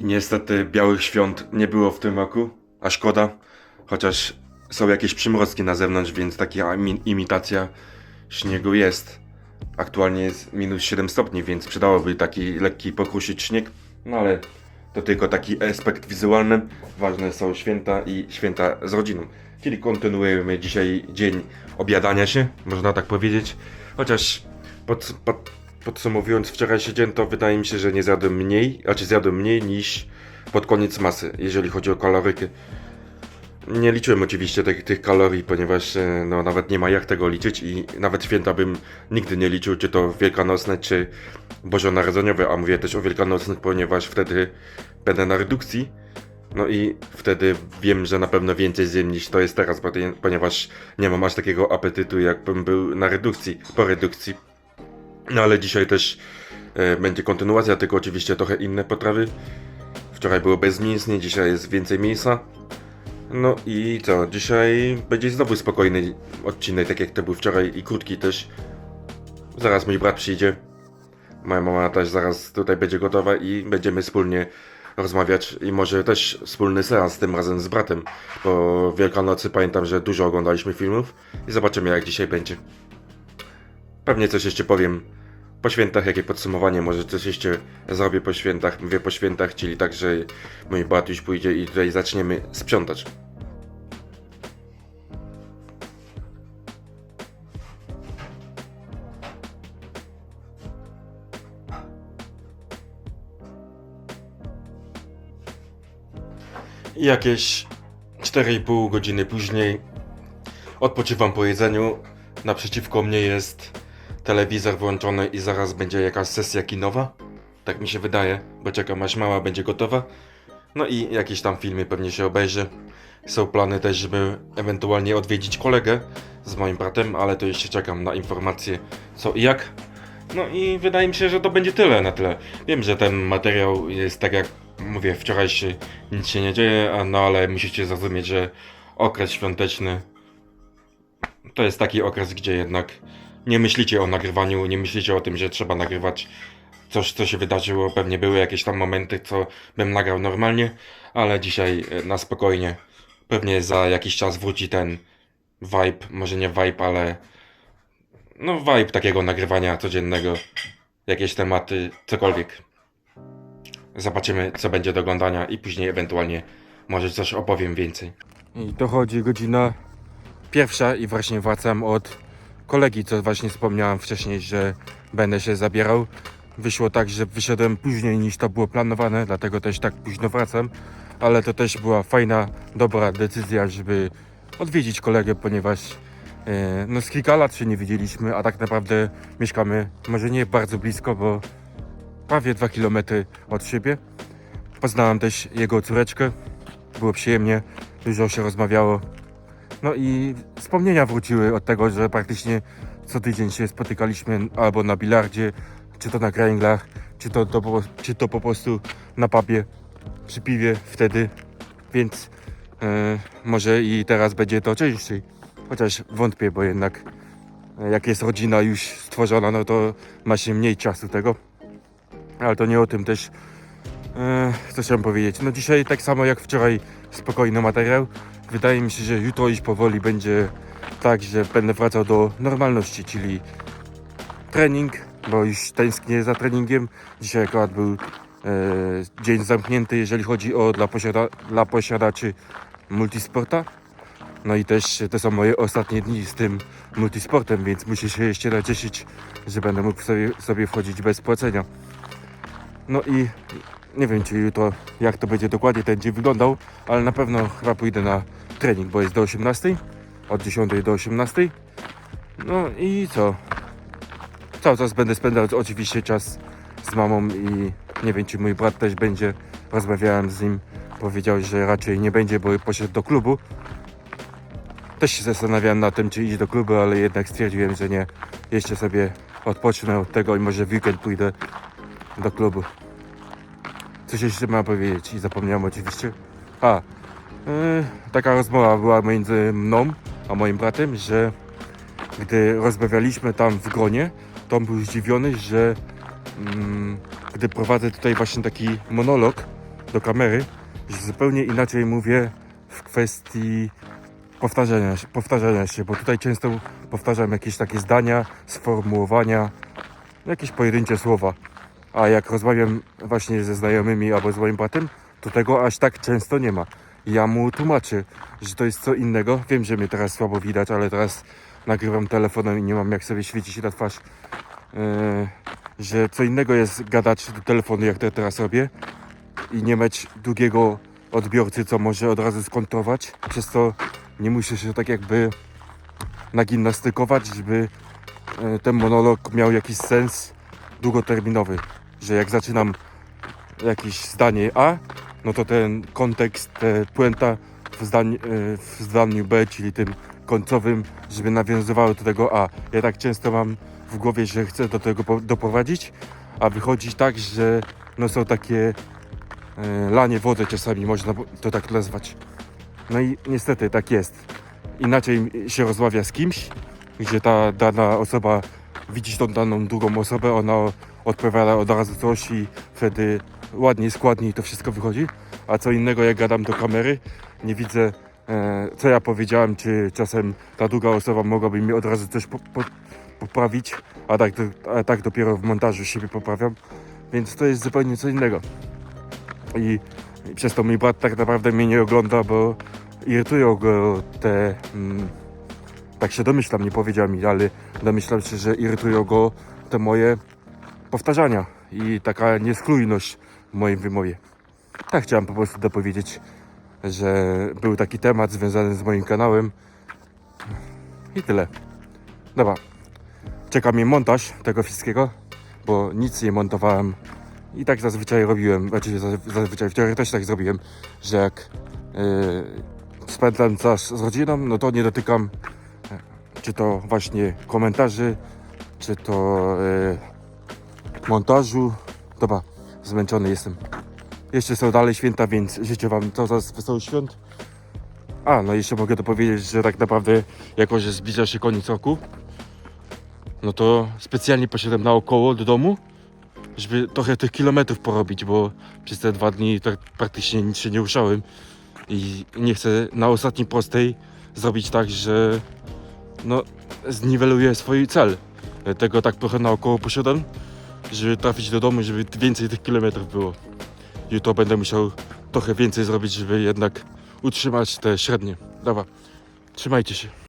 Niestety białych świąt nie było w tym roku, a szkoda, chociaż są jakieś przymrozki na zewnątrz, więc taka imi- imitacja śniegu jest. Aktualnie jest minus 7 stopni, więc przydałoby taki lekki pokrusić śnieg, no ale to tylko taki aspekt wizualny. Ważne są święta i święta z rodziną. Czyli kontynuujemy dzisiaj dzień obiadania się, można tak powiedzieć. Chociaż pod, pod, podsumowując wczorajszy dzień, to wydaje mi się, że nie zjadłem mniej, znaczy zjadłem mniej niż pod koniec masy, jeżeli chodzi o kalorykę. Nie liczyłem oczywiście tych, tych kalorii, ponieważ e, no, nawet nie ma jak tego liczyć i nawet święta bym nigdy nie liczył, czy to wielkanocne, czy bożonarodzeniowe, a mówię też o wielkanocnych, ponieważ wtedy będę na redukcji. No i wtedy wiem, że na pewno więcej zjem niż to jest teraz, ponieważ nie mam aż takiego apetytu, jakbym był na redukcji, po redukcji. No ale dzisiaj też e, będzie kontynuacja, tylko oczywiście trochę inne potrawy. Wczoraj było bezmięsnie, dzisiaj jest więcej mięsa. No i co, dzisiaj będzie znowu spokojny odcinek, tak jak to był wczoraj i krótki też. Zaraz mój brat przyjdzie. Moja mama też zaraz tutaj będzie gotowa i będziemy wspólnie rozmawiać i może też wspólny seans tym razem z bratem, bo Wielkanocy pamiętam, że dużo oglądaliśmy filmów i zobaczymy jak dzisiaj będzie. Pewnie coś jeszcze powiem po świętach, jakie podsumowanie, może coś jeszcze zrobię po świętach, mówię po świętach, czyli tak, że mój brat już pójdzie i tutaj zaczniemy sprzątać. Jakieś 4,5 godziny później odpoczywam po jedzeniu. Naprzeciwko mnie jest telewizor włączony i zaraz będzie jakaś sesja kinowa. Tak mi się wydaje, bo czekam aż mała będzie gotowa. No i jakieś tam filmy pewnie się obejrzy. Są plany też, żeby ewentualnie odwiedzić kolegę z moim bratem, ale to jeszcze czekam na informacje co i jak. No i wydaje mi się, że to będzie tyle na tyle. Wiem, że ten materiał jest tak jak mówię, wczoraj się nic się nie dzieje, no ale musicie zrozumieć, że okres świąteczny to jest taki okres, gdzie jednak nie myślicie o nagrywaniu, nie myślicie o tym, że trzeba nagrywać coś, co się wydarzyło. Pewnie były jakieś tam momenty, co bym nagrał normalnie, ale dzisiaj e, na spokojnie. Pewnie za jakiś czas wróci ten vibe, może nie vibe, ale no vibe takiego nagrywania codziennego. Jakieś tematy, cokolwiek. Zobaczymy, co będzie do oglądania i później ewentualnie może coś opowiem więcej. I dochodzi godzina pierwsza i właśnie wracam od kolegi, co właśnie wspomniałem wcześniej, że będę się zabierał. Wyszło tak, że wyszedłem później niż to było planowane, dlatego też tak późno wracam, ale to też była fajna, dobra decyzja, żeby odwiedzić kolegę, ponieważ e, no z kilka lat się nie widzieliśmy, a tak naprawdę mieszkamy może nie bardzo blisko, bo prawie 2 km od siebie. Poznałem też jego córeczkę, było przyjemnie, dużo się rozmawiało. No i wspomnienia wróciły od tego, że praktycznie co tydzień się spotykaliśmy albo na bilardzie, czy to na kręglach, czy to, to, czy to po prostu na pubie, przy piwie wtedy, więc e, może i teraz będzie to częściej. Chociaż wątpię, bo jednak e, jak jest rodzina już stworzona, no to ma się mniej czasu tego. Ale to nie o tym też, e, co chciałem powiedzieć. No dzisiaj tak samo jak wczoraj spokojny materiał. Wydaje mi się, że jutro już powoli będzie tak, że będę wracał do normalności, czyli trening, bo już tęsknię za treningiem. Dzisiaj akurat był e, dzień zamknięty, jeżeli chodzi o dla, posiada, dla posiadaczy multisporta. No i też to są moje ostatnie dni z tym multisportem, więc muszę się jeszcze nacieszyć, że będę mógł sobie, sobie wchodzić bez płacenia. No i nie wiem, czy jutro jak to będzie dokładnie ten dzień wyglądał, ale na pewno chyba pójdę na trening, bo jest do 18, od 10 do 18. No i co? Cały czas będę spędzał oczywiście czas z mamą i nie wiem, czy mój brat też będzie. Rozmawiałem z nim, powiedział, że raczej nie będzie, bo poszedł do klubu. Też się zastanawiałem na tym, czy iść do klubu, ale jednak stwierdziłem, że nie. Jeszcze sobie odpocznę od tego i może w weekend pójdę do klubu. Coś jeszcze mam powiedzieć i zapomniałem oczywiście. A, taka rozmowa była między mną a moim bratem, że gdy rozmawialiśmy tam w gronie, to on był zdziwiony, że mm, gdy prowadzę tutaj właśnie taki monolog, do kamery, że zupełnie inaczej mówię w kwestii powtarzania, powtarzania się, bo tutaj często powtarzam jakieś takie zdania, sformułowania, jakieś pojedyncze słowa. A jak rozmawiam właśnie ze znajomymi albo z moim bratem, to tego aż tak często nie ma. Ja mu tłumaczę, że to jest co innego. Wiem, że mnie teraz słabo widać, ale teraz nagrywam telefonem i nie mam jak sobie świecić na twarz. Yy, że co innego jest gadać do telefonu, jak to teraz robię i nie mieć długiego odbiorcy, co może od razu skontrować. Przez to nie muszę się tak jakby nagimnastykować, żeby e, ten monolog miał jakiś sens długoterminowy. Że jak zaczynam jakieś zdanie A, no to ten kontekst, te puenta w, zdań, e, w zdaniu B, czyli tym końcowym, żeby nawiązywały do tego A. Ja tak często mam w głowie, że chcę do tego doprowadzić, a wychodzi tak, że no są takie e, lanie wody czasami, można to tak nazwać. No i niestety tak jest. Inaczej się rozmawia z kimś, gdzie ta dana osoba widzi tą daną drugą osobę, ona odpowiada od razu coś i wtedy ładniej, składniej to wszystko wychodzi. A co innego jak gadam do kamery, nie widzę e, co ja powiedziałem, czy czasem ta druga osoba mogłaby mi od razu coś po, po, poprawić, a tak, a tak dopiero w montażu siebie poprawiam. Więc to jest zupełnie co innego. I, i przez to mój brat tak naprawdę mnie nie ogląda, bo irytują go te. Mm, tak się domyślam, nie powiedział mi, ale domyślam się, że irytują go te moje powtarzania i taka niesklujność w moim wymowie. Tak chciałem po prostu dopowiedzieć, że był taki temat związany z moim kanałem. I tyle. Dobra. Czeka mnie montaż tego wszystkiego, bo nic nie montowałem. I tak zazwyczaj robiłem, znaczy zaz- zazwyczaj wczoraj też tak zrobiłem, że jak yy, spędzam czas z rodziną, no to nie dotykam e, czy to właśnie komentarzy, czy to e, montażu. Dobra, zmęczony jestem. Jeszcze są dalej święta, więc życzę Wam coraz wesołych świąt. A, no jeszcze mogę dopowiedzieć, że tak naprawdę, jako że zbliża się koniec roku, no to specjalnie poszedłem naokoło do domu, żeby trochę tych kilometrów porobić, bo przez te dwa dni tak praktycznie nic się nie ruszałem i nie chcę na ostatniej prostej zrobić tak, że no, zniweluję swój cel. Dlatego tak trochę naokoło poszedłem, żeby trafić do domu, żeby więcej tych kilometrów było. Jutro będę musiał trochę więcej zrobić, żeby jednak utrzymać te średnie. Dobra, trzymajcie się.